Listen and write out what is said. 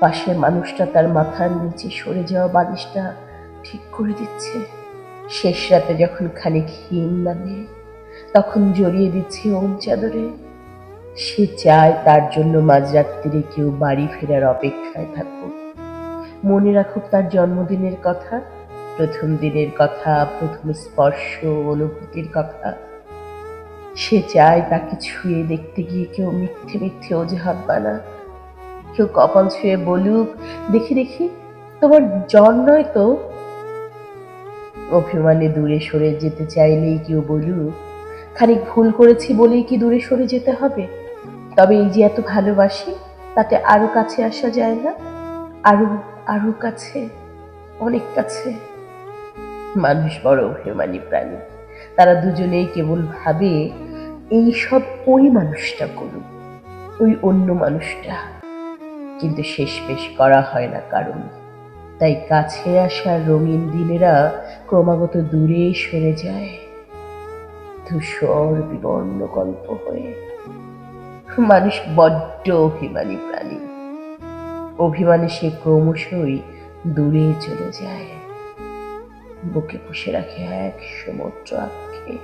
পাশের মানুষটা তার মাথার নিচে সরে যাওয়া বালিশটা ঠিক করে দিচ্ছে। শেষ রাতে যখন খানিক হিম নামে, তখন জড়িয়ে দিচ্ছে ওম চাদরে। সে চায় তার জন্য মাঝরাত্রিরে কেউ বাড়ি ফেরার অপেক্ষায় থাকুক। মনে রাখুক তার জন্মদিনের কথা, প্রথম দিনের কথা, প্রথম স্পর্শ, অনুভূতির কথা। সে চায় তাকে ছুঁয়ে দেখতে গিয়ে কেউ মিথ্যে মিথ্যে অজুহাত বানা কেউ কপাল ছুঁয়ে বলুক, দেখি দেখি, তোমার জ্বর নয় তো অভিমানে দূরে সরে যেতে চাইলেই কেউ বলুক, খানিক ভুল করেছি বলেই কি দূরে সরে যেতে হবে? তবে এই যে এত ভালোবাসি, তাতে আরও কাছে আসা যায় না? আরও আরও কাছে, অনেক কাছে? মানুষ বড় অভিমানী প্রাণী। তারা দুজনেই কেবল ভাবে এই সব ওই মানুষটা করুক, ওই অন্য মানুষটা কিন্তু শেষ পেশ করা হয় না কারণ। তাই কাছে আসা রঙিন দিনেরা ক্রমাগত দূরে সরে যায়। ধূসর বিবর্ণ গল্প হয়ে। মানুষ বড্ড অভিমানী প্রাণী। অভিমানে সে ক্রমশই দূরে চলে যায়। বুকে পুষে রাখে এক সমুদ্র আক্ষে